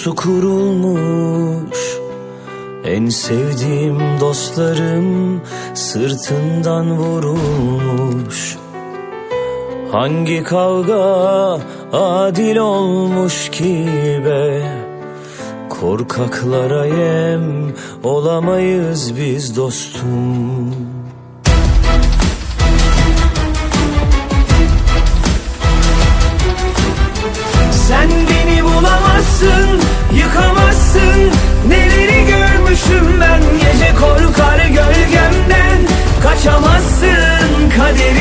Su kurulmuş. En sevdiğim dostlarım Sırtından vurulmuş. Hangi kavga adil olmuş ki be? Korkaklara yem olamayız biz dostum. Sen Yıkamazsın, yıkamazsın. Neleri görmüşüm ben Gece korkar gölgemden. Kaçamazsın kaderi